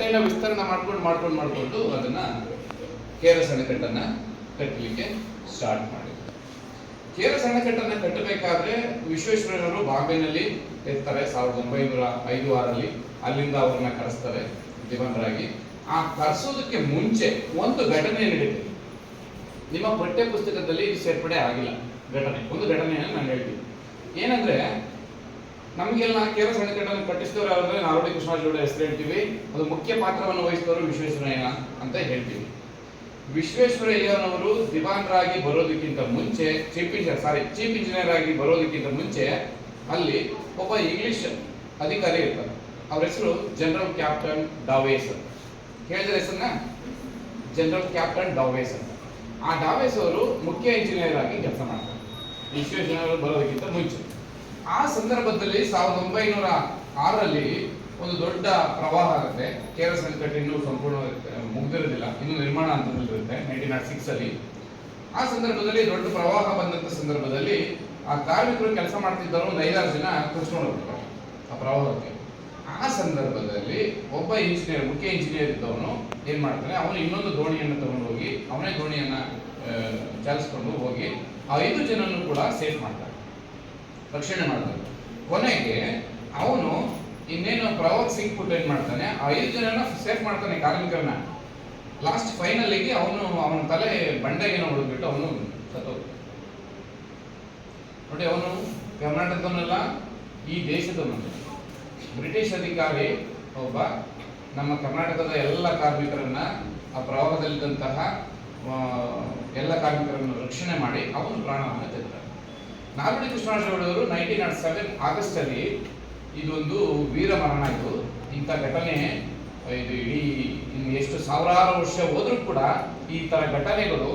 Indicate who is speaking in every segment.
Speaker 1: ನಂತರ ಕಟ್ಟೆನ ವಿಸ್ತರಣೆ ಮಾಡ್ಕೊಂಡು ಮಾಡ್ಕೊಂಡು ಮಾಡ್ಕೊಂಡು ಅದನ್ನ ಕೆ ಆರ್ ಕಟ್ಟಲಿಕ್ಕೆ ಸ್ಟಾರ್ಟ್ ಮಾಡಿ ಕೆ ಆರ್ ಕಟ್ಟಬೇಕಾದ್ರೆ ವಿಶ್ವೇಶ್ವರಯ್ಯನವರು ಬಾಂಬೆನಲ್ಲಿ ಇರ್ತಾರೆ ಸಾವಿರದ ಒಂಬೈನೂರ ಐದು ಆರಲ್ಲಿ. ಅಲ್ಲಿಂದ ಅವ್ರನ್ನ ಕರೆಸ್ತಾರೆ ದಿವಂಗರಾಗಿ ಆ ಕರೆಸೋದಕ್ಕೆ ಮುಂಚೆ ಒಂದು ಘಟನೆ ನಡೆಯಿತು ನಿಮ್ಮ ಪಠ್ಯ ಪುಸ್ತಕದಲ್ಲಿ ಸೇರ್ಪಡೆ ಆಗಿಲ್ಲ ಘಟನೆ. ಒಂದು ಘಟನೆಯನ್ನು ನಾನು ಹೇಳ್ತೀನಿ. ಏನಂದ್ರೆ ನಮಗೆಲ್ಲ ಕೇರಳ ಸಂಘಟನೆ ಕಟ್ಟಿಸಿದವರು ಯಾರಂದ್ರೆ ನಾರೋಡಿ ಕೃಷ್ಣಾಜೋಡ ಹೆಸರು ಹೇಳ್ತೀವಿ ಅದು ಮುಖ್ಯ ಪಾತ್ರವನ್ನು ವಹಿಸಿದವರು ವಿಶ್ವೇಶ್ವರಯ್ಯ ಅಂತ ಹೇಳ್ತೀವಿ. ವಿಶ್ವೇಶ್ವರಯ್ಯನವರು ದಿವಾನ್ರಾಗಿ ಬರೋದಕ್ಕಿಂತ ಮುಂಚೆ chief engineer sorry chief engineer ಆಗಿ ಬರೋದಕ್ಕಿಂತ ಮುಂಚೆ ಅಲ್ಲಿ ಒಬ್ಬ ಇಂಗ್ಲಿಷ್ ಅಧಿಕಾರಿ ಇರ್ತಾರೆ. ಅವ್ರ ಹೆಸರು ಜನರಲ್ ಕ್ಯಾಪ್ಟನ್ ಡಾವೇಸ್ ಅಂತ. ಹೇಳಿದ್ರೆ ಹೆಸರನ್ನ? ಜನರಲ್ ಕ್ಯಾಪ್ಟನ್ ಡಾವೇಸ್ ಅಂತ. ಆ ಡಾವೇಸ್ ಅವರು ಮುಖ್ಯ ಇಂಜಿನಿಯರ್ ಆಗಿ ಕೆಲಸ ಮಾಡ್ತಾರೆ. ವಿಶ್ವೇಶ್ವರಯ್ಯನವರು ಬರೋದಕ್ಕಿಂತ ಮುಂಚೆ. ಆ ಸಂದರ್ಭದಲ್ಲಿ ಸಾವಿರದ ಒಂಬೈನೂರ ಆರರಲ್ಲಿ ಒಂದು ದೊಡ್ಡ ಪ್ರವಾಹ ಆಗುತ್ತೆ. ಕೇರಳ ಸಂಕಟ ಇನ್ನೂ ಸಂಪೂರ್ಣ ಮುಗ್ದಿರೋದಿಲ್ಲ. ಇನ್ನು ನಿರ್ಮಾಣ ಹಂತದಲ್ಲಿರುತ್ತೆ ನೈನ್ಟೀನ್ ನಾಟ್ ಸಿಕ್ಸ್ ಅಲ್ಲಿ. ಆ ಸಂದರ್ಭದಲ್ಲಿ ದೊಡ್ಡ ಪ್ರವಾಹ ಬಂದಂತ ಸಂದರ್ಭದಲ್ಲಿ ಆ ಕಾರ್ಮಿಕರು ಕೆಲಸ ಮಾಡ್ತಿದ್ದವರು ಒಂದು ಐದಾರು ಜನ ಕೃಷ್ಣ ಹೋಗ್ತಾರೆ ಆ ಪ್ರವಾಹಕ್ಕೆ. ಆ ಸಂದರ್ಭದಲ್ಲಿ ಒಬ್ಬ ಇಂಜಿನಿಯರ್ ಮುಖ್ಯ ಇಂಜಿನಿಯರ್ ಇದ್ದವನು ಏನ್ ಮಾಡ್ತಾನೆ, ಅವನು ಇನ್ನೊಂದು ದೋಣಿಯನ್ನು ತಗೊಂಡು ಹೋಗಿ ಅವನೇ ದೋಣಿಯನ್ನ ಚಾಲಿಸ್ಕೊಂಡು ಹೋಗಿ ಆ ಐದು ಜನನು ಕೂಡ ಸೇಫ್ ಮಾಡ್ತಾನೆ. ರಕ್ಷಣೆ ಮಾಡ್ತಾನೆ ಕೊನೆಗೆ ಅವನು ಇನ್ನೇನು ಪ್ರವಾಸ ಸಿಕ್ಬಿಟ್ಟು ಏನ್ ಮಾಡ್ತಾನೆ? ಆ ಐದು ಜನನ ಸೇಫ್ ಮಾಡ್ತಾನೆ ಕಾರ್ಮಿಕರನ್ನ. ಲಾಸ್ಟ್ ಫೈನಲಿಗೆ ಅವನು ಅವನ ತಲೆ ಬಂಡೆಗೆ ಹೊಡೆದ್ಬಿಟ್ಟು ಅವನು ಸತ್ತೋಗ್ತಾನೆ. ನೋಡಿ ಅವನು ಕರ್ನಾಟಕದವನಲ್ಲ, ಈ ದೇಶದವನು ಬ್ರಿಟಿಷ್ ಅಧಿಕಾರಿ ಒಬ್ಬ ನಮ್ಮ ಕರ್ನಾಟಕದ ಎಲ್ಲ ಕಾರ್ಮಿಕರನ್ನ, ಆ ಪ್ರವಾಹದಲ್ಲಿದ್ದಂತಹ ಎಲ್ಲ ಕಾರ್ಮಿಕರನ್ನು ರಕ್ಷಣೆ ಮಾಡಿ ಅವನು ಪ್ರಾಣವನ್ನು ತೆಗೆದಾರೆ ನಾಲ್ವಡಿ ಕೃಷ್ಣರಾಜವರು ನೈನ್ಟೀನ್ ನಾಟ್ ಸೆವೆನ್ ಆಗಸ್ಟ್ ಅಲ್ಲಿ ಇದೊಂದು ವೀರ ಮರಣ ಇದು. ಇಂಥ ಘಟನೆ, ಇದು ಇಡೀ ಎಷ್ಟು ಸಾವಿರಾರು ವರ್ಷ ಹೋದ್ರೂ ಕೂಡ ಈ ತರ ಘಟನೆಗಳು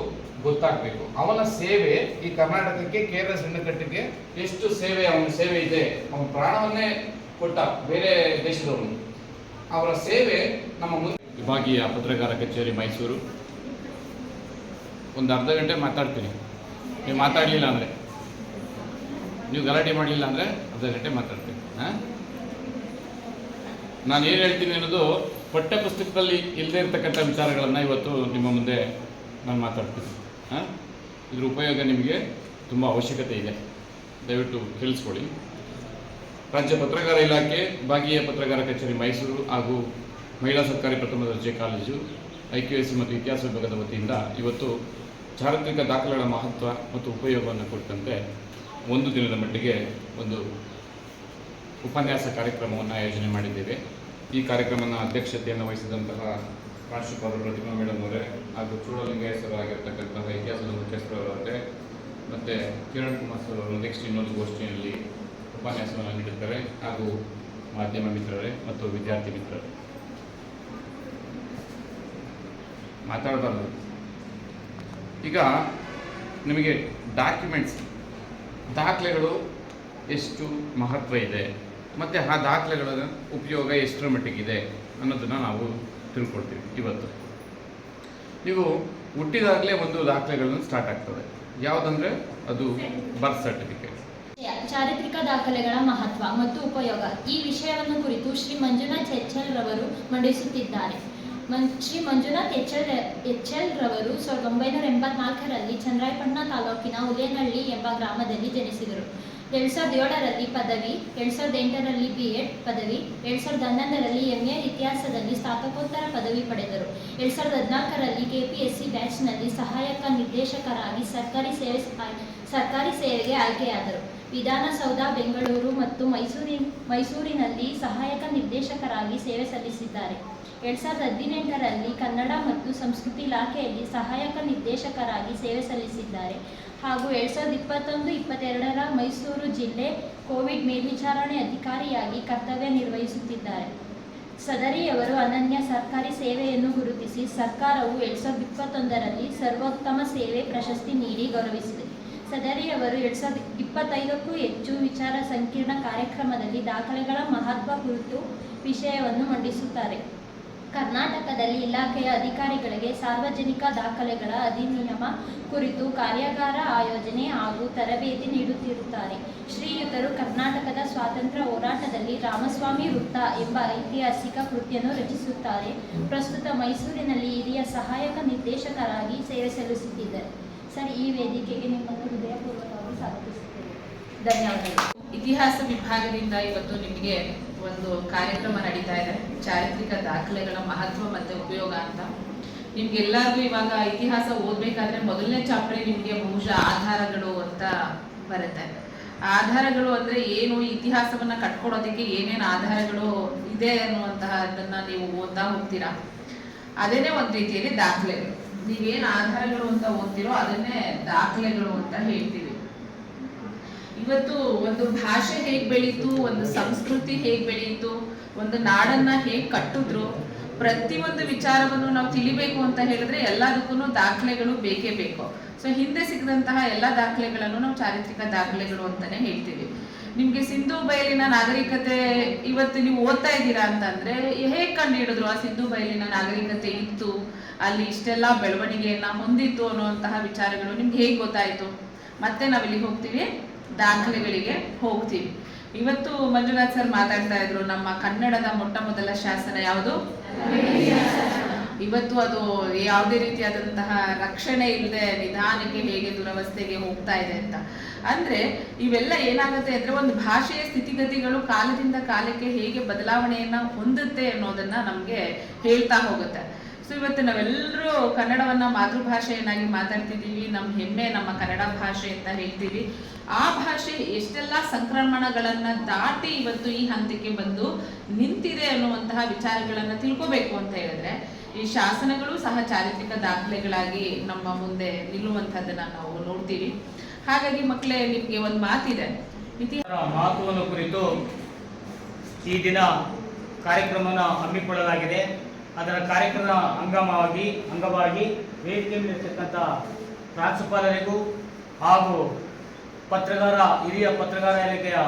Speaker 1: ಗೊತ್ತಾಗ್ಬೇಕು. ಅವನ ಸೇವೆ ಈ ಕರ್ನಾಟಕಕ್ಕೆ, ಕೇರಳ ಸಣ್ಣಕಟ್ಟಿಗೆ ಎಷ್ಟು ಸೇವೆ, ಅವನ ಸೇವೆ ಇದೆ. ಅವನ ಪ್ರಾಣವನ್ನೇ ಕೊಟ್ಟ ಬೇರೆ ದೇಶದವನು ಅವರ ಸೇವೆ ನಮ್ಮ ಮುಂದೆ ವಿಭಾಗೀಯ ಪತ್ರಕಾರ ಕಚೇರಿ ಮೈಸೂರು. ಒಂದು ಅರ್ಧ ಗಂಟೆ ಮಾತಾಡ್ತೀನಿ. ನೀವು ಮಾತಾಡಲಿಲ್ಲ ಅಂದರೆ. ನೀವು ಗಲಾಟೆ ಮಾಡಲಿಲ್ಲ ಅಂದರೆ ಅರ್ಧ ಗಂಟೆ ಮಾತಾಡ್ತೀನಿ. ಹಾಂ? ನಾನು ಏನು ಹೇಳ್ತೀನಿ ಅನ್ನೋದು ಪಠ್ಯ ಪುಸ್ತಕದಲ್ಲಿ ಇಲ್ಲದೇ ಇರತಕ್ಕಂಥ ವಿಚಾರಗಳನ್ನು ಇವತ್ತು ನಿಮ್ಮ ಮುಂದೆ ನಾನು ಮಾತಾಡ್ತೀನಿ. ಹಾಂ? ಇದ್ರ ಉಪಯೋಗ ನಿಮಗೆ ತುಂಬ ಅವಶ್ಯಕತೆ ಇದೆ. ದಯವಿಟ್ಟು ತಿಳಿಸ್ಕೊಳ್ಳಿ ರಾಜ್ಯ ಪತ್ರಕಾರ ಇಲಾಖೆ, ಭಾಗೀಯ ಪತ್ರಕಾರ ಕಚೇರಿ ಮೈಸೂರು ಹಾಗೂ ಮಹಿಳಾ ಸರ್ಕಾರಿ ಪ್ರಥಮ ದರ್ಜೆ ಕಾಲೇಜು ಐ ಕ್ಯೂ ಎಸ್ ಮತ್ತು ಇತಿಹಾಸ ವಿಭಾಗದ ವತಿಯಿಂದ ಇವತ್ತು ಚಾರಿತ್ರಿಕ ದಾಖಲೆಗಳ ಮಹತ್ವ ಮತ್ತು ಉಪಯೋಗವನ್ನು ಕುರಿತಂತೆ ಒಂದು ದಿನದ ಮಟ್ಟಿಗೆ ಒಂದು ಉಪನ್ಯಾಸ ಕಾರ್ಯಕ್ರಮವನ್ನು ಆಯೋಜನೆ ಮಾಡಿದ್ದೇವೆ. ಈ ಕಾರ್ಯಕ್ರಮದ ಅಧ್ಯಕ್ಷತೆಯನ್ನು ವಹಿಸಿದಂತಹ ಪ್ರಾಂಶುಪಾಲರು ಪ್ರತಿಮಾ ಮೇಡಮ್ ಅವರೇ ಹಾಗೂ ಚೂಡಲಿಂಗೇಶ್ವರಾಗಿರ್ತಕ್ಕಂತಹ ಇತಿಹಾಸದ ಮುಖ್ಯಸ್ಥರವರೇ ಮತ್ತು ಕಿರಣ್ ಕುಮಾರ್ ಸರ್ ಅವರು ನೆಕ್ಸ್ಟ್ ಇನ್ನೊಂದು ಗೋಷ್ಠಿಯಲ್ಲಿ ಉಪನ್ಯಾಸವನ್ನು ನೀಡುತ್ತಾರೆ ಹಾಗೂ ಮಾಧ್ಯಮ ಮಿತ್ರರೇ ಮತ್ತು ವಿದ್ಯಾರ್ಥಿ ಮಿತ್ರರೇ. ಮಾತಾಡಬಾರ್ದು. ಈಗ ನಿಮಗೆ ಡಾಕ್ಯುಮೆಂಟ್ಸ್ ದಾಖಲೆಗಳು ಎಷ್ಟು ಮಹತ್ವ ಇದೆ? ಮತ್ತು ಆ ದಾಖಲೆಗಳ ಉಪಯೋಗ ಎಷ್ಟರ ಮಟ್ಟಿಗಿದೆ ಅನ್ನೋದನ್ನು ನಾವು ತಿಳ್ಕೊಳ್ತೀವಿ ಇವತ್ತು. ನೀವು ಹುಟ್ಟಿದಾಗಲೇ ಒಂದು ದಾಖಲೆಗಳನ್ನು ಸ್ಟಾರ್ಟ್ ಆಗ್ತದೆ ಯಾವುದಂದ್ರೆ ಅದು ಬರ್ತ್ ಸರ್ಟಿಫಿಕೇಟ್
Speaker 2: ಚಾರಿತ್ರಿಕ ದಾಖಲೆಗಳ ಮಹತ್ವ ಮತ್ತು ಉಪಯೋಗ. ಈ ವಿಷಯವನ್ನು ಕುರಿತು ಶ್ರೀ ಮಂಜುನಾಥ್ ಚೆಚ್ಚಲ್ ರವರು ಮಂಡಿಸುತ್ತಿದ್ದಾರೆ. Shri Manjunath H L H L ರವರು ಸಾವಿರದ ಒಂಬೈನೂರ ಎಂಬತ್ನಾಲ್ಕರಲ್ಲಿ ಚಂದ್ರಾಯಪಟ್ಟಣ ತಾಲೂಕಿನ ಉಲೇನಹಳ್ಳಿ ಎಂಬ ಗ್ರಾಮದಲ್ಲಿ ಜನಿಸಿದರು. ಎರಡ್ ಸಾವಿರದ ಏಳರಲ್ಲಿ ಪದವಿ, ಎರಡ್ ಸಾವಿರದ ಎಂಟರಲ್ಲಿ ಬಿ ಎಡ್ ಪದವಿ, ಎರಡ್ ಸಾವಿರದ ಹನ್ನೊಂದರಲ್ಲಿ ಎಂ ಎ ಇತಿಹಾಸದಲ್ಲಿ ಸ್ನಾತಕೋತ್ತರ ಪದವಿ ಪಡೆದರು. ಎರಡ್ ಸಾವಿರದ ಹದಿನಾಲ್ಕರಲ್ಲಿ ಕೆಪಿಎಸ್ಸಿ ಬ್ಯಾಚ್ನಲ್ಲಿ ಸಹಾಯಕ ನಿರ್ದೇಶಕರಾಗಿ ಸರ್ಕಾರಿ ಸೇವೆ ಸರ್ಕಾರಿ ಸೇವೆಗೆ ಆಯ್ಕೆಯಾದರು. ವಿಧಾನಸೌಧ, ಬೆಂಗಳೂರು ಮತ್ತು ಮೈಸೂರಿನ, ಮೈಸೂರಿನಲ್ಲಿ ಸಹಾಯಕ ನಿರ್ದೇಶಕರಾಗಿ ಸೇವೆ ಸಲ್ಲಿಸಿದ್ದಾರೆ. ಎರಡು ಸಾವಿರದ ಹದಿನೆಂಟರಲ್ಲಿ ಕನ್ನಡ ಮತ್ತು ಸಂಸ್ಕೃತಿ ಇಲಾಖೆಯಲ್ಲಿ ಸಹಾಯಕ ನಿರ್ದೇಶಕರಾಗಿ ಸೇವೆ ಸಲ್ಲಿಸಿದ್ದಾರೆ. ಹಾಗೂ ಎರಡು ಸಾವಿರದ ಇಪ್ಪತ್ತೊಂದು, ಇಪ್ಪತ್ತೆರಡರ ಮೈಸೂರು ಜಿಲ್ಲೆ ಕೋವಿಡ್ ಮೇಲ್ವಿಚಾರಣೆ ಅಧಿಕಾರಿಯಾಗಿ ಕರ್ತವ್ಯ ನಿರ್ವಹಿಸುತ್ತಿದ್ದಾರೆ. ಸದರಿಯವರು ಅನನ್ಯ ಸರ್ಕಾರಿ ಸೇವೆಯನ್ನು ಗುರುತಿಸಿ ಸರ್ಕಾರವು ಎರಡು ಸಾವಿರದ ಇಪ್ಪತ್ತೊಂದರಲ್ಲಿ ಸರ್ವೋತ್ತಮ ಸೇವೆ ಪ್ರಶಸ್ತಿ ನೀಡಿ ಗೌರವಿಸಿದೆ. ಸದರಿಯವರು ಎರಡ್ ಸಾವಿರದ ಇಪ್ಪತ್ತೈದಕ್ಕೂ ಹೆಚ್ಚು ವಿಚಾರ ಸಂಕೀರ್ಣ ಕಾರ್ಯಕ್ರಮದಲ್ಲಿ ದಾಖಲೆಗಳ ಮಹತ್ವ ಕುರಿತು ವಿಷಯವನ್ನು ಮಂಡಿಸುತ್ತಾರೆ. ಕರ್ನಾಟಕದಲ್ಲಿ ಇಲಾಖೆಯ ಅಧಿಕಾರಿಗಳಿಗೆ ಸಾರ್ವಜನಿಕ ದಾಖಲೆಗಳ ಅಧಿನಿಯಮ ಕುರಿತು ಕಾರ್ಯಾಗಾರ ಆಯೋಜನೆ ಹಾಗೂ ತರಬೇತಿ ನೀಡುತ್ತಿರುತ್ತಾರೆ. ಶ್ರೀಯುತರು ಕರ್ನಾಟಕದ ಸ್ವಾತಂತ್ರ್ಯ ಹೋರಾಟದಲ್ಲಿ ರಾಮಸ್ವಾಮಿ ವೃತ್ತ ಎಂಬ ಐತಿಹಾಸಿಕ ಕೃತಿಯನ್ನು ರಚಿಸುತ್ತಾರೆ. ಪ್ರಸ್ತುತ ಮೈಸೂರಿನಲ್ಲಿ ಹಿರಿಯ ಸಹಾಯಕ ನಿರ್ದೇಶಕರಾಗಿ ಸೇವೆ ಸಲ್ಲಿಸುತ್ತಿದ್ದಾರೆ. ಸರ್, ಈ ವೇದಿಕೆಗೆ ನಿಮ್ಮನ್ನು ಹೃದಯಪೂರ್ವಕವಾಗಿ ಸ್ವಾಗತಿಸುತ್ತೇವೆ ಧನ್ಯವಾದಗಳು.
Speaker 3: ಇತಿಹಾಸ ವಿಭಾಗದಿಂದ ಇವತ್ತು ನಿಮಗೆ ಒಂದು ಕಾರ್ಯಕ್ರಮ ನಡೀತಾ ಇದೆ. ಚಾರಿತ್ರಿಕ ದಾಖಲೆಗಳ ಮಹತ್ವ ಮತ್ತೆ ಉಪಯೋಗ ಅಂತ. ನಿಮ್ಗೆಲ್ಲರಿಗೂ ಇವಾಗ ಇತಿಹಾಸ ಓದ್ಬೇಕಾದ್ರೆ ಮೊದಲನೇ ಚಾಪ್ಟರ್ ನಿಮಗೆ ಬಹುಶಃ ಆಧಾರಗಳು ಅಂತ ಬರುತ್ತೆ. ಆಧಾರಗಳು ಅಂದ್ರೆ ಏನು? ಇತಿಹಾಸವನ್ನ ಕಟ್ಕೊಡೋದಕ್ಕೆ ಏನೇನು ಆಧಾರಗಳು ಇದೆ ಅನ್ನುವಂತಹ ಅದನ್ನ ನೀವು ಓದ್ತಾ ಹೋಗ್ತೀರಾ? ಅದೇನೇ ಒಂದು ರೀತಿಯಲ್ಲಿ ದಾಖಲೆಗಳು. ನೀವೇನು ಆಧಾರಗಳು ಅಂತ ಓದ್ತಿರೋ ಅದನ್ನೇ ದಾಖಲೆಗಳು ಅಂತ ಹೇಳ್ತೀವಿ. ಇವತ್ತು ಒಂದು ಭಾಷೆ ಹೇಗ್ ಬೆಳೀತು, ಒಂದು ಸಂಸ್ಕೃತಿ ಹೇಗ್ ಬೆಳೀತು, ಒಂದು ನಾಡನ್ನ ಹೇಗ್ ಕಟ್ಟಿದ್ರು, ಪ್ರತಿಯೊಂದು ವಿಚಾರವನ್ನು ನಾವು ತಿಳಿಬೇಕು ಅಂತ ಹೇಳಿದ್ರೆ ಎಲ್ಲದಕ್ಕೂ ದಾಖಲೆಗಳು ಬೇಕೇ ಬೇಕು. ಸೊ ಹಿಂದೆ ಸಿಗದಂತಹ ಎಲ್ಲ ದಾಖಲೆಗಳನ್ನು ನಾವು ಚಾರಿತ್ರಿಕ ದಾಖಲೆಗಳು ಅಂತಾನೆ ಹೇಳ್ತೀವಿ. ನಿಮ್ಗೆ ಸಿಂಧು ಬಯಲಿನ ನಾಗರಿಕತೆ ಇವತ್ತು ನೀವು ಓದ್ತಾ ಇದ್ದೀರಾ ಅಂತಂದ್ರೆ, ಹೇಗೆ ಕಂಡು ಹಿಡಿದ್ರು ಆ ಸಿಂಧು ಬಯಲಿನ ನಾಗರಿಕತೆ ಇತ್ತು, ಅಲ್ಲಿ ಇಷ್ಟೆಲ್ಲ ಬೆಳವಣಿಗೆಯನ್ನ ಹೊಂದಿತ್ತು ಅನ್ನುವಂತಹ ವಿಚಾರಗಳು ನಿಮ್ಗೆ ಹೇಗೆ ಗೊತ್ತಾಯ್ತು? ಮತ್ತೆ ನಾವಿಲ್ಲಿ ಹೋಗ್ತೀವಿ. ದಾಖಲೆಗಳಿಗೆ ಹೋಗ್ತೀವಿ. ಇವತ್ತು ಮಂಜುನಾಥ್ ಸರ್ ಮಾತಾಡ್ತಾ ಇದ್ರು, ನಮ್ಮ ಕನ್ನಡದ ಮೊಟ್ಟ ಮೊದಲ ಶಾಸನ ಯಾವುದು? ಇವತ್ತು ಅದು ಯಾವುದೇ ರೀತಿಯಾದಂತಹ ರಕ್ಷಣೆ ಇಲ್ಲದೆ ನಿಧಾನಕ್ಕೆ ಹೇಗೆ ದುರವಸ್ಥೆಗೆ ಹೋಗ್ತಾ ಇದೆ ಅಂತ. ಅಂದ್ರೆ ಇವೆಲ್ಲ ಏನಾಗುತ್ತೆ ಅಂದ್ರೆ ಒಂದು ಭಾಷೆಯ ಸ್ಥಿತಿಗತಿಗಳು ಕಾಲದಿಂದ ಕಾಲಕ್ಕೆ ಹೇಗೆ ಬದಲಾವಣೆಯನ್ನ ಹೊಂದುತ್ತೆ ಅನ್ನೋದನ್ನ ನಮ್ಗೆ ಹೇಳ್ತಾ ಹೋಗುತ್ತೆ. ಸೊ ಇವತ್ತು ನಾವೆಲ್ಲರೂ ಕನ್ನಡವನ್ನ ಮಾತೃಭಾಷೆಯನ್ನಾಗಿ ಮಾತಾಡ್ತಿದ್ದೀವಿ. ನಮ್ಮ ಹೆಮ್ಮೆ, ನಮ್ಮ ಕನ್ನಡ ಭಾಷೆ ಅಂತ ಹೇಳ್ತೀವಿ. ಆ ಭಾಷೆ ಎಷ್ಟೆಲ್ಲ ಸಂಕ್ರಮಣಗಳನ್ನ ದಾಟಿ ಇವತ್ತು ಈ ಹಂತಕ್ಕೆ ಬಂದು ನಿಂತಿದೆ ಅನ್ನುವಂತಹ ವಿಚಾರಗಳನ್ನ ತಿಳ್ಕೋಬೇಕು ಅಂತ ಹೇಳಿದ್ರೆ, ಈ ಶಾಸನಗಳು ಸಹ ಚಾರಿತ್ರಿಕ ದಾಖಲೆಗಳಾಗಿ ನಮ್ಮ ಮುಂದೆ ನಿಲ್ಲುವಂಥದ್ದನ್ನ ನಾವು ನೋಡ್ತೀವಿ. ಹಾಗಾಗಿ ಮಕ್ಕಳೇ, ನಿಮ್ಗೆ ಒಂದು ಮಾತಿದೆ.
Speaker 4: ಮಾತುವನ್ನು ಕುರಿತು ಈ ದಿನ ಕಾರ್ಯಕ್ರಮವನ್ನು ಹಮ್ಮಿಕೊಳ್ಳಲಾಗಿದೆ. ಅದರ ಕಾರ್ಯಕ್ರಮ ಅಂಗವಾಗಿ ಅಂಗವಾಗಿ ವೇದಿಕೆ ಮೇಲಿರ್ತಕ್ಕಂಥ ಪ್ರಾಂಶುಪಾಲರಿಗೂ ಹಾಗೂ ಪತ್ರಗಾರ, ಹಿರಿಯ ಪತ್ರಕಾರ ಇಲಾಖೆಯ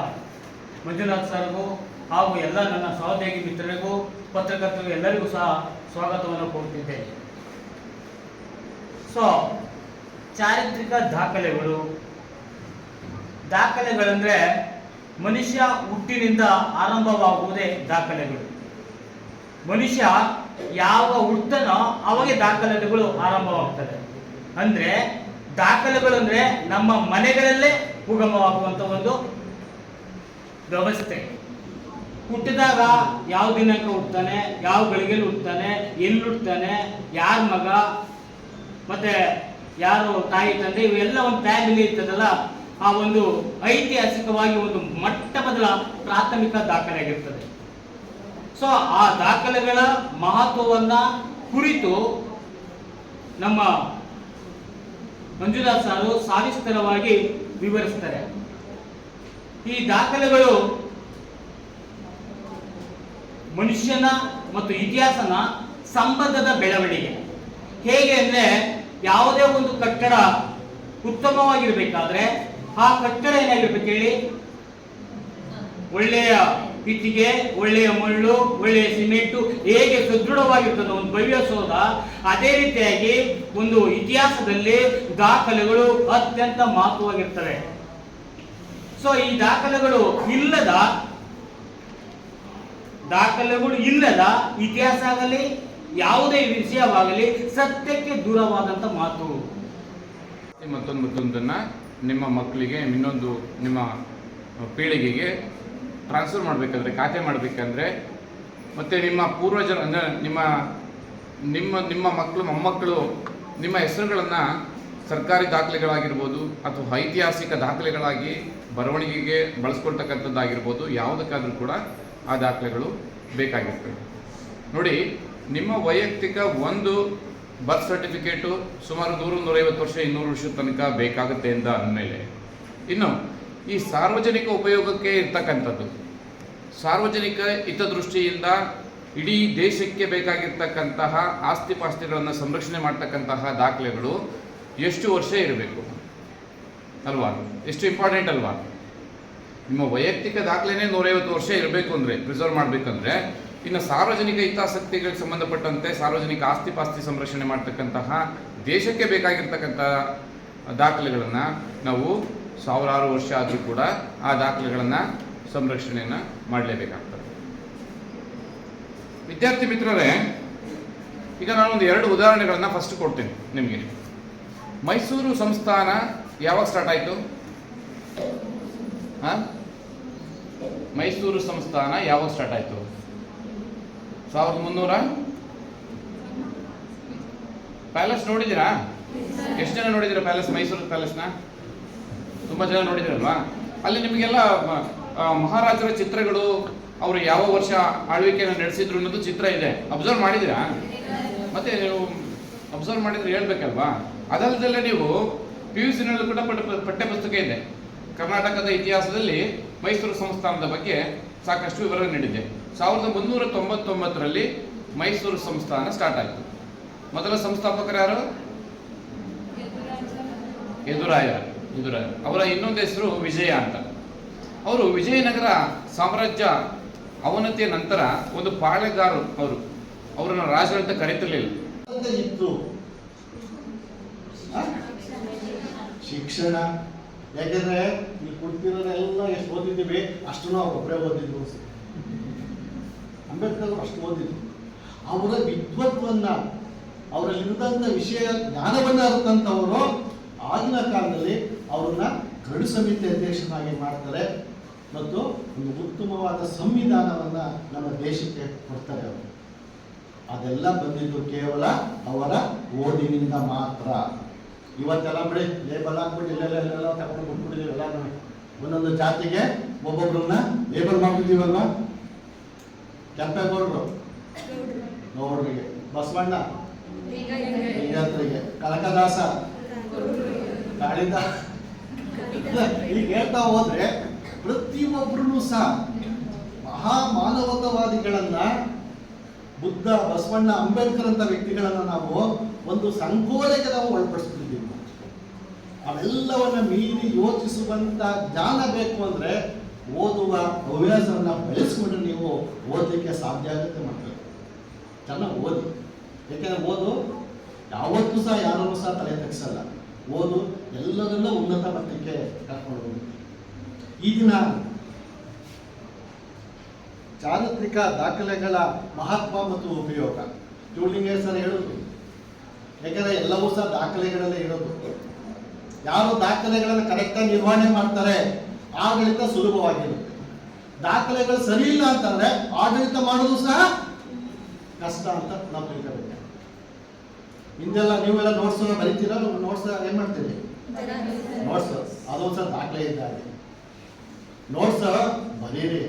Speaker 4: ಮಂಜುನಾಥ್ ಸರ್ಗೂ ಹಾಗೂ ಎಲ್ಲ ನನ್ನ ಸಹೋದ್ಯೋಗಿ ಮಿತ್ರರಿಗೂ, ಪತ್ರಕರ್ತರಿಗೂ ಎಲ್ಲರಿಗೂ ಸಹ ಸ್ವಾಗತವನ್ನು ಕೋರುತ್ತಿದ್ದೇನೆ. ಸೊ ಚಾರಿತ್ರಿಕ ದಾಖಲೆಗಳು. ದಾಖಲೆಗಳಂದರೆ ಮನುಷ್ಯ ಹುಟ್ಟಿನಿಂದ ಆರಂಭವಾಗುವುದೇ ದಾಖಲೆಗಳು. ಮನುಷ್ಯ ಯಾವ ಹುಟ್ಟನೋ ಅವಾಗ ದಾಖಲೆಗಳು ಆರಂಭವಾಗ್ತದೆ. ಅಂದ್ರೆ ದಾಖಲೆಗಳು ಅಂದ್ರೆ ನಮ್ಮ ಮನೆಗಳಲ್ಲೇ ಉಗಮವಾಗುವಂತ ಒಂದು ವ್ಯವಸ್ಥೆ. ಹುಟ್ಟಿದಾಗ ಯಾವ ದಿನಾಂಕ ಹುಡ್ತಾನೆ ಯಾವ ಗಳಿಗೆಯಲ್ಲಿ ಹುಡ್ತಾನೆ ಎಲ್ಲಿ ಹುಡ್ತಾನೆ ಯಾರ ಮಗ, ಮತ್ತೆ ಯಾರು ತಾಯಿ, ತಂದೆ, ಇವೆಲ್ಲ ಒಂದು ಫ್ಯಾಮಿಲಿ ಇರ್ತದಲ್ಲ, ಆ ಒಂದು ಐತಿಹಾಸಿಕವಾಗಿ ಒಂದು ಮೊಟ್ಟ ಮೊದಲ ಪ್ರಾಥಮಿಕ ದಾಖಲೆ ಆಗಿರ್ತದೆ ಸೊ ಆ ದಾಖಲೆಗಳ ಮಹತ್ವವನ್ನ ಕುರಿತು ನಮ್ಮ ಮಂಜುನಾಥ್ ಸಾರು ಸಾವಿಸ್ತರವಾಗಿ ವಿವರಿಸ್ತಾರೆ. ಈ ದಾಖಲೆಗಳು ಮನುಷ್ಯನ ಮತ್ತು ಇತಿಹಾಸನ ಸಂಬಂಧದ ಬೆಳವಣಿಗೆ. ಹೇಗೆ ಅಂದ್ರೆ, ಯಾವುದೇ ಒಂದು ಕಟ್ಟಡ ಉತ್ತಮವಾಗಿರ್ಬೇಕಾದ್ರೆ, ಆ ಕಟ್ಟಡ ಏನಾಗಿರ್ಬೇಕು ಹೇಳಿ? ಒಳ್ಳೆಯ ಇಟ್ಟಿಗೆ ಒಳ್ಳೆಯ ಮಣ್ಣು, ಒಳ್ಳೆಯ ಸಿಮೆಂಟು ಹೇಗೆ ಸುದೃಢವಾಗಿರ್ತದೆ ಒಂದು ಭವ್ಯ ಸೌಧ, ಅದೇ ರೀತಿಯಾಗಿ ಒಂದು ಇತಿಹಾಸದಲ್ಲಿ ದಾಖಲೆಗಳು ಅತ್ಯಂತ ಮಹತ್ವವಾಗಿರ್ತವೆ. ಸೊ ಈ ದಾಖಲೆಗಳು ಇಲ್ಲದ ದಾಖಲೆಗಳು ಇಲ್ಲದ ಇತಿಹಾಸ ಆಗಲಿ, ಯಾವುದೇ ವಿಷಯವಾಗಲಿ ಸತ್ಯಕ್ಕೆ ದೂರವಾದಂತ ಮಾತು.
Speaker 1: ಮತ್ತೊಂದು ಮತ್ತೊಂದನ್ನ ನಿಮ್ಮ ಮಕ್ಕಳಿಗೆ, ಇನ್ನೊಂದು ನಿಮ್ಮ ಪೀಳಿಗೆಗೆ ಟ್ರಾನ್ಸ್ಫರ್ ಮಾಡಬೇಕಾದ್ರೆ, ಖಾತೆ ಮಾಡಬೇಕಂದ್ರೆ, ಮತ್ತು ನಿಮ್ಮ ಪೂರ್ವಜರು, ಅಂದರೆ ನಿಮ್ಮ ನಿಮ್ಮ ನಿಮ್ಮ ಮಕ್ಕಳು ಮೊಮ್ಮಕ್ಕಳು, ನಿಮ್ಮ ಹೆಸರುಗಳನ್ನು ಸರ್ಕಾರಿ ದಾಖಲೆಗಳಾಗಿರ್ಬೋದು ಅಥವಾ ಐತಿಹಾಸಿಕ ದಾಖಲೆಗಳಾಗಿ ಬರವಣಿಗೆಗೆ ಬಳಸ್ಕೊಳ್ತಕ್ಕಂಥದ್ದಾಗಿರ್ಬೋದು, ಯಾವುದಕ್ಕಾದರೂ ಕೂಡ ಆ ದಾಖಲೆಗಳು ಬೇಕಾಗಿರ್ತವೆ. ನೋಡಿ, ನಿಮ್ಮ ವೈಯಕ್ತಿಕ ಒಂದು ಬರ್ತ್ ಸರ್ಟಿಫಿಕೇಟು ಸುಮಾರು ನೂರು ನೂರೈವತ್ತು ವರ್ಷ ಇನ್ನೂರು ವರ್ಷದ ತನಕ ಬೇಕಾಗುತ್ತೆ ಅಂತ ಅಂದಮೇಲೆ, ಇನ್ನು ಈ ಸಾರ್ವಜನಿಕ ಉಪಯೋಗಕ್ಕೆ ಇರ್ತಕ್ಕಂಥದ್ದು. ಸಾರ್ವಜನಿಕ ಹಿತದೃಷ್ಟಿಯಿಂದ ಇಡೀ ದೇಶಕ್ಕೆ ಬೇಕಾಗಿರ್ತಕ್ಕಂತಹ ಆಸ್ತಿ ಪಾಸ್ತಿಗಳನ್ನು ಸಂರಕ್ಷಣೆ ಮಾಡ್ತಕ್ಕಂತಹ ದಾಖಲೆಗಳು ಎಷ್ಟು ವರ್ಷ ಇರಬೇಕು? ಅಲ್ವಾ? ಎಷ್ಟು ಇಂಪಾರ್ಟೆಂಟ್ ಅಲ್ವಾ? ನಿಮ್ಮ ವೈಯಕ್ತಿಕ ದಾಖಲೆನೇ ನೂರೈವತ್ತು ವರ್ಷ ಇರಬೇಕು ಅಂದರೆ ಪ್ರಿಸರ್ವ್ ಮಾಡಬೇಕಂದ್ರೆ, ಇನ್ನು ಸಾರ್ವಜನಿಕ ಹಿತಾಸಕ್ತಿಗಳಿಗೆ ಸಂಬಂಧಪಟ್ಟಂತೆ ಸಾರ್ವಜನಿಕ ಆಸ್ತಿ ಪಾಸ್ತಿ ಸಂರಕ್ಷಣೆ ಮಾಡ್ತಕ್ಕಂತಹ ದೇಶಕ್ಕೆ ಬೇಕಾಗಿರ್ತಕ್ಕಂಥ ದಾಖಲೆಗಳನ್ನು ನಾವು ಸಾವಿರಾರು ವರ್ಷ ಆದರೂ ಕೂಡ ಆ ದಾಖಲೆಗಳನ್ನು ಸಂರಕ್ಷಣೆಯನ್ನು ಮಾಡಲೇಬೇಕಾಗ್ತದೆ. ವಿದ್ಯಾರ್ಥಿ ಮಿತ್ರರೇ, ಈಗ ನಾನೊಂದು ಎರಡು ಉದಾಹರಣೆಗಳನ್ನು ಫಸ್ಟ್ ಕೊಡ್ತೀನಿ ನಿಮಗೆ. ಮೈಸೂರು ಸಂಸ್ಥಾನ ಯಾವಾಗ ಸ್ಟಾರ್ಟ್ ಆಯಿತು? ಮೈಸೂರು ಸಂಸ್ಥಾನ ಯಾವಾಗ ಸ್ಟಾರ್ಟ್ ಆಯಿತು? ಸಾವಿರದ ಮುನ್ನೂರ? ಪ್ಯಾಲೇಸ್ ನೋಡಿದ್ದೀರಾ? ಎಷ್ಟು ಜನ ನೋಡಿದ್ದೀರಾ ಪ್ಯಾಲೇಸ್ ಮೈಸೂರು ಪ್ಯಾಲೇಸ್ನ ತುಂಬ ಜನ ನೋಡಿದ್ರಲ್ವಾ? ಅಲ್ಲಿ ನಿಮಗೆಲ್ಲ ಮಹಾರಾಜರ ಚಿತ್ರಗಳು, ಅವರು ಯಾವ ವರ್ಷ ಆಳ್ವಿಕೆಯನ್ನು ನಡೆಸಿದ್ರು ಅನ್ನೋದು ಚಿತ್ರ ಇದೆ. ಅಬ್ಸರ್ವ್ ಮಾಡಿದಿರಾ ಮತ್ತೆ ನೀವು ಅಬ್ಸರ್ವ್ ಮಾಡಿದ್ರೆ ಹೇಳ್ಬೇಕಲ್ವಾ? ಅದಲ್ಲದಲ್ಲೇ ನೀವು ಪಿ ಯು ಸಿನಲ್ಲೂ ಕೂಡ ಪಠ್ಯ ಪುಸ್ತಕ ಇದೆ. ಕರ್ನಾಟಕದ ಇತಿಹಾಸದಲ್ಲಿ ಮೈಸೂರು ಸಂಸ್ಥಾನದ ಬಗ್ಗೆ ಸಾಕಷ್ಟು ವಿವರ ನೀಡಿದೆ ಸಾವಿರದ ಮುನ್ನೂರ ತೊಂಬತ್ತೊಂಬತ್ತರಲ್ಲಿ ಮೈಸೂರು ಸಂಸ್ಥಾನ ಸ್ಟಾರ್ಟ್ ಆಯಿತು. ಮೊದಲ ಸಂಸ್ಥಾಪಕರು ಯಾರು? ಯದುರಾಯ ಅವರ ಇನ್ನೊಂದು ಹೆಸರು ವಿಜಯ ಅಂತ. ಅವರು ವಿಜಯನಗರ ಸಾಮ್ರಾಜ್ಯ ಅವನತಿಯ ನಂತರ ಒಂದು ಪಾಳೆಗಾರರು ಅವರು. ಅವರನ್ನು ರಾಜರು ಅಂತ ಕರೀತಿರ್ಲಿಲ್ಲ.
Speaker 5: ಶಿಕ್ಷಣ. ಯಾಕೆಂದ್ರೆ ನೀವು ಕುಡ್ತಿರೋರೆಲ್ಲ ಎಷ್ಟು ಓದಿದ್ದೀವಿ ಅಷ್ಟು ನಾವು ಒಬ್ಬರೇ ಓದಿದ್ವಿ ಅಂಬೇಡ್ಕರ್ ಅಷ್ಟು ಓದಿದ್ರು. ಅವರ ವಿದ್ವತ್ವನ್ನ, ಅವರಲ್ಲಿದ್ದಂಥ ವಿಷಯ, ಜ್ಞಾನವನ್ನ ಅರ್ಥಂಥವರು ಆಗಿನ ಕಾಲದಲ್ಲಿ ಅವರನ್ನ ಕರಡು ಸಮಿತಿ ಅಧ್ಯಕ್ಷನಾಗಿ ಮಾಡ್ತಾರೆ ಮತ್ತು ಒಂದು ಉತ್ತಮವಾದ ಸಂವಿಧಾನವನ್ನ ನಮ್ಮ ದೇಶಕ್ಕೆ ಕೊಡ್ತಾರೆ ಅವರು. ಅದೆಲ್ಲ ಬಂದಿದ್ದು ಕೇವಲ ಅವರ ಓದಿನಿಂದ ಮಾತ್ರ. ಇವತ್ತೆಲ್ಲ ಬಿಡಿ ಲೇಬಲ್ ಹಾಕ್ಬಿಟ್ಟು ಇಲ್ಲೆಲ್ಲ ಇಲ್ಲೆಲ್ಲ ತಗೊಂಡು ಬಿಟ್ಬಿಟ್ಟಿದ್ದೀವಿ ಎಲ್ಲ ಒಂದೊಂದು ಜಾತಿಗೆ ಒಬ್ಬೊಬ್ಬರನ್ನ ಲೇಬಲ್ ಮಾಡ್ಬಿಟ್ಟಿದ್ದೀವಲ್ವಾ ಕೆಂಪೇಗೌಡರು. ಗೌಡ್ರಿಗೆ. ಬಸವಣ್ಣ. ಕನಕದಾಸ. ಕಾಳಿದಾಸ ಈಗ ಹೇಳ್ತಾ ಹೋದ್ರೆ ಪ್ರತಿಯೊಬ್ಬರೂ ಸಹ ಮಹಾ ಮಾನವತಾವಾದಿಗಳನ್ನ ಬುದ್ಧ, ಬಸವಣ್ಣ, ಅಂಬೇಡ್ಕರ್ ಅಂತ ವ್ಯಕ್ತಿಗಳನ್ನ ನಾವು ಒಂದು ಸಂಕೋಲೆಗೆ ನಾವು ಒಳಪಡಿಸ್ತಿದ್ದೀವಿ ಅವೆಲ್ಲವನ್ನ ಮೀರಿ ಯೋಚಿಸುವಂತ ಜ್ಞಾನ ಬೇಕು ಅಂದ್ರೆ ಓದುವ ಹವ್ಯಾಸವನ್ನ ಬೆಳೆಸ್ಕೊಂಡು ನೀವು ಓದಲಿಕ್ಕೆ ಸಾಧ್ಯ ಆಗುತ್ತೆ ಮಕ್ಕಳು. ಚೆನ್ನಾಗಿ ಓದಿ. ಯಾಕೆಂದ್ರೆ ಓದು ಯಾವತ್ತೂ ಸಹ ಯಾರನ್ನು ಸಹ ತಲೆ ತಗ್ಸಲ್ಲ ಓದು ಎಲ್ಲದನ್ನೂ ಉನ್ನತ ಮಟ್ಟಕ್ಕೆ ಕರ್ಕೊಂಡು ಹೋಗುತ್ತೆ ಈ ದಿನ ಚಾರಿತ್ರಿಕ ದಾಖಲೆಗಳ ಮಹತ್ವ ಮತ್ತು ಉಪಯೋಗ. ಟೂಲಿಂಗ್ ಸರ್ ಹೇಳುದು ಯಾಕಂದ್ರೆ ಎಲ್ಲವೂ ಸಹ ದಾಖಲೆಗಳಲ್ಲೇ ಇರೋದು. ಯಾರು ದಾಖಲೆಗಳನ್ನು ಕರೆಕ್ಟಾಗಿ ನಿರ್ವಹಣೆ ಮಾಡ್ತಾರೆ, ಆಡಳಿತ ಸುಲಭವಾಗಿರುತ್ತೆ. ದಾಖಲೆಗಳು ಸರಿ ಇಲ್ಲ ಅಂತಂದ್ರೆ ಆಡಳಿತ ಮಾಡೋದು ಸಹ ಕಷ್ಟ ಅಂತ ನಾವು ತಿಳ್ಕೋಬೇಕು ಹಿಂದೆಲ್ಲ ನೀವೆಲ್ಲ ನೋಟ್ಸ್ ಬರೀತೀರ? ನೋಟ್ಸ್ ಏನ್ ಮಾಡ್ತೀರಿ? ನೋಟ್ಸ್ ಅದೊಂದ್ಸಲ ದಾಖಲೆ ಇದ್ದಾಗೆ ನೋಟ್ಸ್ ಬರೀರಿ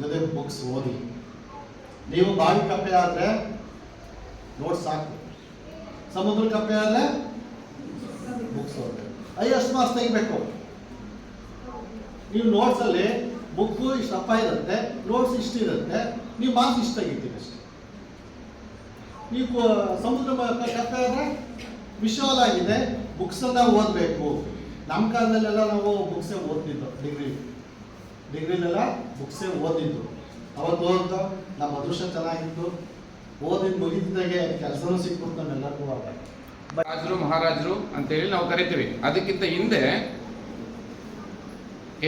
Speaker 5: ಜೊತೆ ಬುಕ್ಸ್ ಓದಿ. ನೀವು ಬಾವಿ ಕಪ್ಪೆ ಆದರೆ ನೋಟ್ಸ್ ಸಾಕು. ಸಮುದ್ರ ಕಪ್ಪೆ ಆದರೆ ಬುಕ್ಸ್ ಓದ್ಬೇಕು. ಅಷ್ಟು ಮಾರ್ಕ್ಸ್ ತೆಗಿಬೇಕು. ನೀವು ನೋಟ್ಸಲ್ಲಿ ಬುಕ್ ಇಷ್ಟು ಅಪ್ಪ ಇರುತ್ತೆ ನೋಟ್ಸ್ ಇಷ್ಟು ಇರುತ್ತೆ, ನೀವು ಮಾರ್ಕ್ಸ್ ಇಷ್ಟು ತೆಗಿತೀರಿ ಅಷ್ಟೇ. ನೀವು ಸಮುದ್ರ ಕಪ್ಪೆ ಆದ್ರೆ ವಿಶಾಲ್ ಆಗಿದೆ ಬುಕ್ಸ್ ಅನ್ನ ಓದಬೇಕು. ನಮ್ಮ ಕಾಲದಲ್ಲೆಲ್ಲ ನಾವು ಬುಕ್ಸೇ ಓದ್ತಿದ್ದು ಡಿಗ್ರಿ ಡಿಗ್ರಿಲೆಲ್ಲ ಬುಕ್ಸೇ ಓದಿದ್ದು ಅವತ್ತು ಓದ್ತು, ನಮ್ಮ ಅದೃಷ್ಟ ಚೆನ್ನಾಗಿತ್ತು. ಓದಿದ್ ಮುಗಿದಾಗೆ ಕೆಲಸನೂ ಸಿಕ್ಬಿಟ್ಟು ನಮ್ಮೆಲ್ಲರಿಗೂ ಅವಾಗ.
Speaker 1: ರಾಜರು, ಮಹಾರಾಜರು ಅಂತೇಳಿ ನಾವು ಕರಿತೀವಿ. ಅದಕ್ಕಿಂತ ಹಿಂದೆ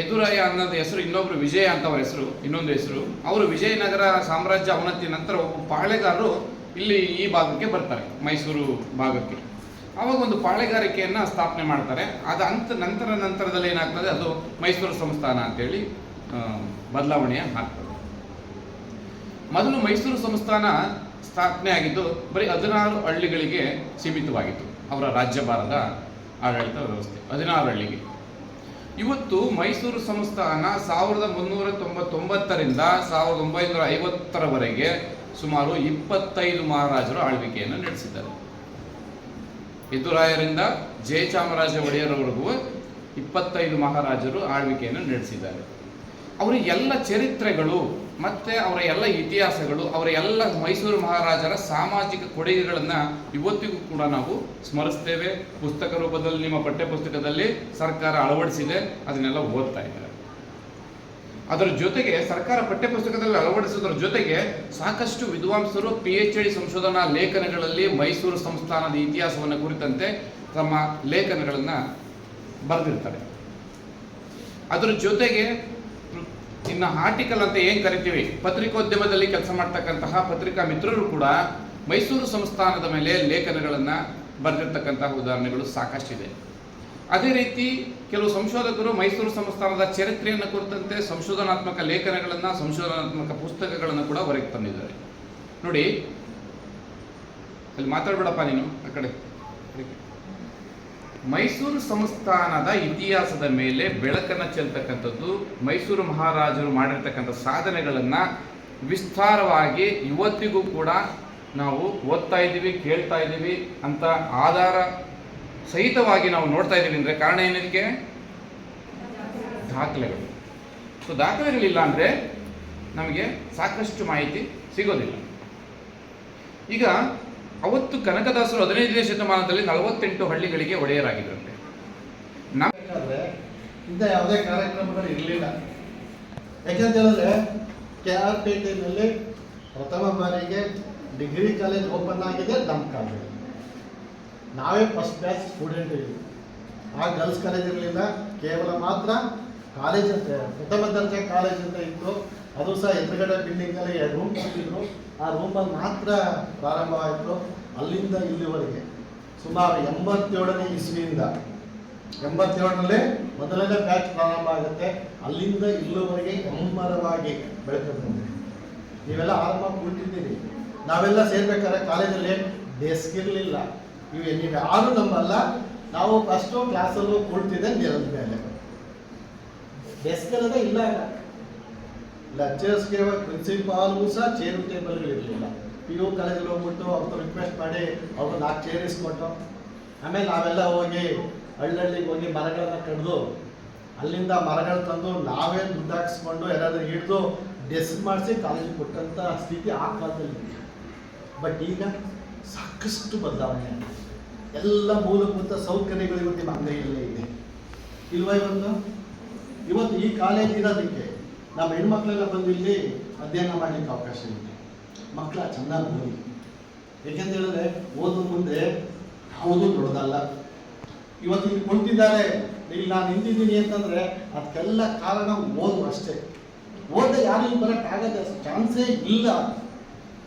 Speaker 1: ಎದುರಾಯ ಅನ್ನೋದು ಹೆಸರು, ಇನ್ನೊಬ್ರು ವಿಜಯ ಅಂತ ಅವ್ರ ಹೆಸರು, ಇನ್ನೊಂದು ಹೆಸರು. ಅವರು ವಿಜಯನಗರ ಸಾಮ್ರಾಜ್ಯ ಅವನತಿ ನಂತರ ಒಬ್ಬ ಪಾಳೆಗಾರರು ಇಲ್ಲಿ ಈ ಭಾಗಕ್ಕೆ ಬರ್ತಾರೆ, ಮೈಸೂರು ಭಾಗಕ್ಕೆ. ಅವಾಗ ಒಂದು ಪಾಳೆಗಾರಿಕೆಯನ್ನು ಸ್ಥಾಪನೆ ಮಾಡ್ತಾರೆ. ಅದು ಅಂತ ನಂತರ ನಂತರದಲ್ಲಿ ಏನಾಗ್ತದೆ? ಅದು ಮೈಸೂರು ಸಂಸ್ಥಾನ ಅಂತೇಳಿ ಬದಲಾವಣೆ ಆಗ್ತದೆ. ಮೊದಲು ಮೈಸೂರು ಸಂಸ್ಥಾನ ಸ್ಥಾಪನೆ ಆಗಿದ್ದು ಬರೀ ಹದಿನಾರು ಹಳ್ಳಿಗಳಿಗೆ ಸೀಮಿತವಾಗಿತ್ತು. ಅವರ ರಾಜ್ಯಭಾರದ ಆಡಳಿತ ವ್ಯವಸ್ಥೆ ಹದಿನಾರು ಹಳ್ಳಿಗೆ. ಇವತ್ತು ಮೈಸೂರು ಸಂಸ್ಥಾನ ಸಾವಿರದ ಮುನ್ನೂರ ತೊಂಬತ್ತೊಂಬತ್ತರಿಂದ ಸಾವಿರದ ಒಂಬೈನೂರ ಐವತ್ತರವರೆಗೆ ಸುಮಾರು ಇಪ್ಪತ್ತೈದು ಮಹಾರಾಜರು ಆಳ್ವಿಕೆಯನ್ನು ನಡೆಸಿದ್ದಾರೆ. ಯದುರಾಯರಿಂದ ಜಯಚಾಮರಾಜ ಒಡೆಯರವರೆಗೂ ಇಪ್ಪತ್ತೈದು ಮಹಾರಾಜರು ಆಳ್ವಿಕೆಯನ್ನು ನಡೆಸಿದ್ದಾರೆ. ಅವರ ಎಲ್ಲ ಚರಿತ್ರೆಗಳು ಮತ್ತೆ ಅವರ ಎಲ್ಲ ಇತಿಹಾಸಗಳು, ಅವರ ಎಲ್ಲ ಮೈಸೂರು ಮಹಾರಾಜರ ಸಾಮಾಜಿಕ ಕೊಡುಗೆಗಳನ್ನು ಇವತ್ತಿಗೂ ಕೂಡ ನಾವು ಸ್ಮರಿಸ್ತೇವೆ. ಪುಸ್ತಕ ರೂಪದಲ್ಲಿ, ನಿಮ್ಮ ಪಠ್ಯಪುಸ್ತಕದಲ್ಲಿ ಸರ್ಕಾರ ಅಳವಡಿಸಿದೆ. ಅದನ್ನೆಲ್ಲ ಓದ್ತಾ ಇದ್ದಾರೆ. ಅದರ ಜೊತೆಗೆ ಸರ್ಕಾರ ಪಠ್ಯಪುಸ್ತಕದಲ್ಲಿ ಅಳವಡಿಸೋದ್ರ ಜೊತೆಗೆ ಸಾಕಷ್ಟು ವಿದ್ವಾಂಸರು ಪಿ ಎಚ್ ಡಿ ಸಂಶೋಧನಾ ಲೇಖನಗಳಲ್ಲಿ ಮೈಸೂರು ಸಂಸ್ಥಾನದ ಇತಿಹಾಸವನ್ನು ಕುರಿತಂತೆ ತಮ್ಮ ಲೇಖನಗಳನ್ನು ಬರೆದಿರ್ತಾರೆ. ಅದರ ಜೊತೆಗೆ ಇನ್ನು ಆರ್ಟಿಕಲ್ ಅಂತ ಏನು ಕರಿತೀವಿ? ಪತ್ರಿಕೋದ್ಯಮದಲ್ಲಿ ಕೆಲಸ ಮಾಡ್ತಕ್ಕಂತಹ ಪತ್ರಿಕಾ ಮಿತ್ರರು ಕೂಡ ಮೈಸೂರು ಸಂಸ್ಥಾನದ ಮೇಲೆ ಲೇಖನಗಳನ್ನು ಬರೆದಿರ್ತಕ್ಕಂತಹ ಉದಾಹರಣೆಗಳು ಸಾಕಷ್ಟಿದೆ. ಅದೇ ರೀತಿ ಕೆಲವು ಸಂಶೋಧಕರು ಮೈಸೂರು ಸಂಸ್ಥಾನದ ಚರಿತ್ರೆಯನ್ನು ಕುರಿತಂತೆ ಸಂಶೋಧನಾತ್ಮಕ ಲೇಖನಗಳನ್ನು, ಸಂಶೋಧನಾತ್ಮಕ ಪುಸ್ತಕಗಳನ್ನು ಕೂಡ ಹೊರಗೆ ತಂದಿದ್ದಾರೆ. ನೋಡಿ, ಅಲ್ಲಿ ಮಾತಾಡ್ಬೇಡಪ್ಪ ನೀನು, ಆ ಕಡೆ ಮೈಸೂರು ಸಂಸ್ಥಾನದ ಇತಿಹಾಸದ ಮೇಲೆ ಬೆಳಕನ್ನು ಚೆಲ್ತಕ್ಕಂಥದ್ದು, ಮೈಸೂರು ಮಹಾರಾಜರು ಮಾಡಿರ್ತಕ್ಕಂಥ ಸಾಧನೆಗಳನ್ನು ವಿಸ್ತಾರವಾಗಿ ಇವತ್ತಿಗೂ ಕೂಡ ನಾವು ಓದ್ತಾ ಇದ್ದೀವಿ, ಕೇಳ್ತಾ ಇದ್ದೀವಿ ಅಂತ ಆಧಾರ ಸಹಿತವಾಗಿ ನಾವು ನೋಡ್ತಾ ಇದ್ದೀವಿ ಅಂದರೆ ಕಾರಣ ಏನಿದಕ್ಕೆ? ದಾಖಲೆಗಳು. ಸೊ ದಾಖಲೆಗಳಿಲ್ಲ ಅಂದರೆ ನಮಗೆ ಸಾಕಷ್ಟು ಮಾಹಿತಿ ಸಿಗೋದಿಲ್ಲ. ಈಗ ಅವತ್ತು ಕನಕದಾಸರು ಹದಿನೈದನೇ ಶತಮಾನದಲ್ಲಿ ನಲವತ್ತೆಂಟು ಹಳ್ಳಿಗಳಿಗೆ ಒಡೆಯರಾಗಿದ್ರಂತೆ.
Speaker 5: ಬೇಕಾದ್ರೆ ಇಂಥ ಯಾವುದೇ ಕಾರ್ಯಕ್ರಮಗಳು ಇರಲಿಲ್ಲ. ಯಾಕೆಂತ ಹೇಳಿದ್ರೆ ಕೆ ಆರ್ ಪೇಟೆಯಲ್ಲಿ ಪ್ರಥಮ ಬಾರಿಗೆ ಡಿಗ್ರಿ ಕಾಲೇಜ್ ಓಪನ್ ಆಗಿದೆ, ನಮ್ಮ ಕಾಲೇಜ್. ನಾವೇ ಫಸ್ಟ್ ಬ್ಯಾಚ್ ಸ್ಟೂಡೆಂಟ್ ಇದ್ದೀವಿ. ಆ ಗರ್ಲ್ಸ್ ಕಾಲೇಜ್ ಇರಲಿಲ್ಲ, ಕೇವಲ ಮಾತ್ರ ಕಾಲೇಜ್ ಪ್ರಥಮ ದರ್ಜೆ ಕಾಲೇಜ್ ಅಂತ ಇತ್ತು. ಅದು ಸಹ ಎದುರುಗಡೆ ಬಿಲ್ಡಿಂಗಲ್ಲಿ ರೂಮ್ ಕೊಟ್ಟಿದ್ರು. ಆ ರೂಮಲ್ಲಿ ಮಾತ್ರ ಪ್ರಾರಂಭವಾಯಿತು ಅಲ್ಲಿಂದ ಇಲ್ಲಿವರೆಗೆ. ಸುಮಾರು ಎಂಬತ್ತೇಳನೇ ಇಸ್ವಿಯಿಂದ. ಎಂಬತ್ತೇಳರಲ್ಲಿ ಮೊದಲನೇ ಬ್ಯಾಚ್ ಪ್ರಾರಂಭ ಆಗುತ್ತೆ. ಅಲ್ಲಿಂದ ಇಲ್ಲಿವರೆಗೆ ಹೆಮ್ಮರವಾಗಿ ಬೆಳಕು ಬಂದಿದೆ. ನೀವೆಲ್ಲ ಆರಂಭ ಕೂತಿದ್ದೀರಿ ನಾವೆಲ್ಲ ಸೇರ್ಬೇಕಾದ್ರೆ ಕಾಲೇಜಲ್ಲಿ ಡೆಸ್ಕ್ ಇರಲಿಲ್ಲ. ಇವೆ ನೀವು ಆರು ನಮ್ಮಲ್ಲ. ನಾವು ಫಸ್ಟು ಕ್ಲಾಸಲ್ಲೂ ಕುಳ್ತಿದ್ದೆ ನೆಲದ ಮೇಲೆ. ಡೆಸ್ಕ್ ಇಲ್ಲ ಲೆಕ್ಚರ್ಸ್ಗೆ ಪ್ರಿನ್ಸಿಪಾಲ್ಗೂ ಸಹ ಚೇರ್ ಟೇಬಲ್ಗಳು ಇರಲಿಲ್ಲ. ಪಿ ಯು ಕಾಲೇಜಲ್ಲಿ ಹೋಗ್ಬಿಟ್ಟು ಅವ್ರದ್ದು ರಿಕ್ವೆಸ್ಟ್ ಮಾಡಿ ಅವ್ರು ನಾಲ್ಕು ಚೇರ್ ಇಸ್ಕೊಟ್ಟು ಆಮೇಲೆ ನಾವೆಲ್ಲ ಹೋಗಿ ಹಳ್ಳಹಳ್ಳಿಗೆ ಹೋಗಿ ಮರಗಳನ್ನ ಕಡಿದು, ಅಲ್ಲಿಂದ ಮರಗಳು ತಂದು ನಾವೇ ದುಡ್ಡು ಹಾಕಿಸ್ಕೊಂಡು ಯಾರಾದ್ರೂ ಹಿಡಿದು ಡೆಸ್ಕ್ ಮಾಡಿಸಿ ಕಾಲೇಜಿಗೆ ಕೊಟ್ಟಂಥ ಸ್ಥಿತಿ ಆ ಕಾಲದಲ್ಲಿ ಬಟ್ ಈಗ ಸಾಕಷ್ಟು ಬದಲಾವಣೆ ಆಗಿದೆ. ಎಲ್ಲ ಮೂಲಭೂತ ಸೌಕರ್ಯಗಳು ಇವತ್ತು ಅಂಗೈಯಲ್ಲೇ ಇದೆ. ಇಲ್ವಾ ಇವತ್ತು? ಇವತ್ತು ಈ ಕಾಲೇಜ್ ಇರೋದಕ್ಕೆ ನಮ್ಮ ಹೆಣ್ಮಕ್ಳೆಲ್ಲ ಬಂದು ಇಲ್ಲಿ ಅಧ್ಯಯನ ಮಾಡಲಿಕ್ಕೆ ಅವಕಾಶ ಇದೆ. ಮಕ್ಕಳ ಚೆನ್ನಾಗಿ ಓದಿ. ಯಾಕೆಂತ ಹೇಳಿದ್ರೆ ಓದೋ ಮುಂದೆ ಯಾವುದೂ ದೊಡ್ಡದಲ್ಲ. ಇವತ್ತು ಇಲ್ಲಿ ಕುಳಿತಿದ್ದಾರೆ ಇಲ್ಲಿ ನಾನು ನಿಂತಿದ್ದೀನಿ ಅಂತಂದ್ರೆ ಅದಕ್ಕೆಲ್ಲ ಕಾರಣ ಓದು ಅಷ್ಟೇ. ಓದ ಯಾರು ಇಲ್ಲಿ ಬರಕ್ಕೆ ಆಗದೆ ಚಾನ್ಸೇ ಇಲ್ಲ.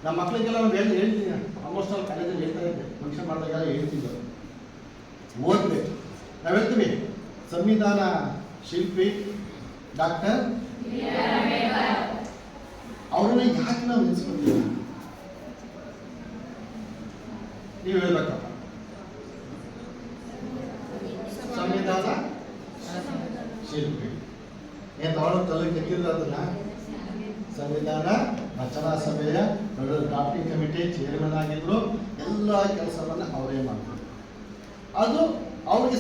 Speaker 5: ನಮ್ಮ ಮಕ್ಕಳಿಗೆಲ್ಲ ನಾವು ಹೇಳಿ ಹೇಳ್ತೀನಿ. ಆಲ್ಮೋಸ್ಟ್ ಆಲ್ ಕಾಲೇಜಲ್ಲಿ ಹೇಳ್ತಾ ಇದ್ದೆ ಫಂಕ್ಷನ್ ಮಾಡಿದಾಗೆಲ್ಲ ಹೇಳ್ತಿದ್ದೆ ಓದ್ಬೇಕು ನಾವು ಹೇಳ್ತೀವಿ ಸಂವಿಧಾನ ಶಿಲ್ಪಿ ಡಾಕ್ಟರ್ ಅವ್ರನ್ನ ಯಾಕೆ ನಾವು ನೆನೆಸ್ಕೊಂಡಿಲ್ಲ? ನೀವು ಹೇಳ್ಬೇಕಪ್ಪ. ಸಂವಿಧಾನ ಶಿಲ್ಪಿ. ಏನು ತಗೊಳ್ಳೋ ತಲೆ ಕೆತ್ತಿದ್ರು ಅದನ್ನ ಸಂವಿಧಾನ, ರಚನಾ ಸಭೆಯ ಡ್ರಾಫ್ಟಿಂಗ್ ಕಮಿಟಿ ಚೇರ್ಮನ್ ಆಗಿದ್ರು ಎಲ್ಲ ಕೆಲಸವನ್ನ ಅವರೇ ಮಾಡಿದ್ರು ಅದು ಅವ್ರಿಗೆ